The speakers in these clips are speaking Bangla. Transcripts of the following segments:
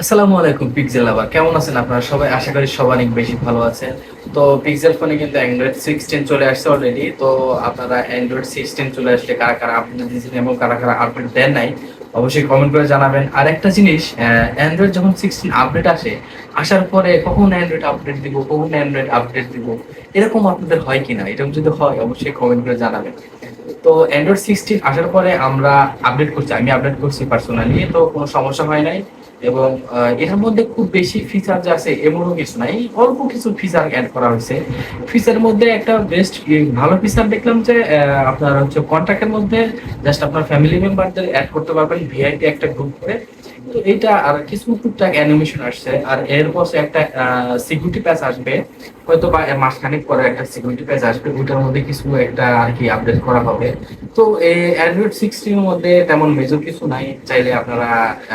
আসসালামু আলাইকুম পিক্সেল আবার। কেমন আছেন আপনারা? সবাই আশা করি সবাই অনেক বেশি ভালো আছেন। তো পিক্সেল ফোনে কিন্তু অ্যান্ড্রয়েড সিক্সটিন চলে আসছে অলরেডি তো আপনারা অ্যান্ড্রয়েড সিক্সটিন চলে আসলে কারা কারা আপডেট দিয়েছেন এবং কারা কারা আপডেট দেন নাই, অবশ্যই কমেন্ট করে জানাবেন। আর একটা জিনিস অ্যান্ড্রয়েড যখন সিক্সটিন আপডেট আসে, আসার পরে কখন অ্যান্ড্রয়েড আপডেট দিব, কখন অ্যান্ড্রয়েড আপডেট দিব, এরকম আপনাদের হয় কিনা? এরকম যদি হয়, অবশ্যই কমেন্ট করে জানাবেন। তো অ্যান্ড্রয়েড সিক্সটিন আসার পরে আমরা আপডেট করছি, আমি আপডেট করছি পার্সোনালি তো কোনো সমস্যা হয় নাই। এবং এটার মধ্যে খুব বেশি ফিচার যে আছে, এমনও কিছু নাই, অল্প কিছু ফিচার অ্যাড করা হয়েছে। ফিচারের মধ্যে একটা বেস্ট ভালো ফিচার দেখলাম যে আপনার হচ্ছে কন্ট্যাক্টের মধ্যে জাস্ট আপনার ফ্যামিলি মেম্বারদের অ্যাড করতে পারবেন ভিআইপি একটা গ্রুপ করে। তো আর কিছু টুকটাক অ্যানিমেশন আসছে। আর একটা সিকিউরিটি প্যাচ আসবে। হয়তো বা মাসখানেক পরে একটা সিকিউরিটি প্যাচ আসবে। ওইটার মধ্যে কিছু একটা আর কি আপডেট করা হবে। তো এই অ্যান্ড্রয়েড সিক্সটির মধ্যে তেমন মেজর কিছু নাই। চাইলে আপনারা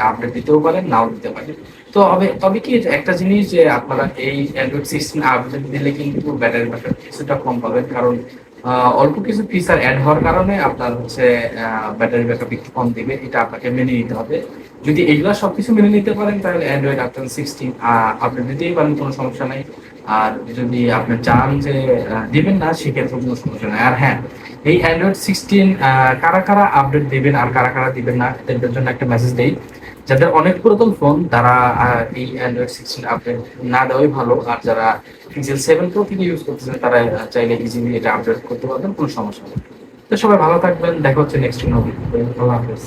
আপডেট দিতেও পারেন, নাও দিতে পারেন। তো হবে, তবে কি একটা জিনিস যে আপনারা এই অ্যান্ড্রয়েড সিক্সটিন আপডেট দিলে কিন্তু ব্যাটারি ব্যাকআপ কিছুটা কম পাবেন। কারণ অল্প কিছু ফিচার অ্যাড হওয়ার কারণে আপনার হচ্ছে ব্যাটারি ব্যাকআপ একটু কম দিবে, এটা আপনাকে মেনে নিতে হবে। যদি এইগুলা সবকিছু মেনে নিতে পারেন, তাহলে অ্যান্ড্রয়েড আপনার সিক্সটিন আপনি দিতেই পারেন, কোনো সমস্যা নাই। আর যদি আপনি চান যে দিবেন না, সেক্ষেত্রে কোনো সমস্যা নাই। আর হ্যাঁ এই অ্যান্ড্রয়েড সিক্সটিন কারা কারা আপডেট দিবেন আর কারা কারা দিবেন না, এদের জন্য একটা মেসেজ দেই। যাদের অনেক পুরাতন ফোন তারা এই অ্যান্ড্রয়েড সিক্সটিন আপডেট না দেওয়াই ভালো। আর যারা পিক্সেল সেভেন প্রো থেকে ইউজ করতেছেন তারা চাইলে ইজিলি এটা আপডেট করতে পারবেন, কোনো সমস্যা নেই। তো সবাই ভালো থাকবেন, দেখা হচ্ছে নেক্সট আল্লাহ হাফেজ।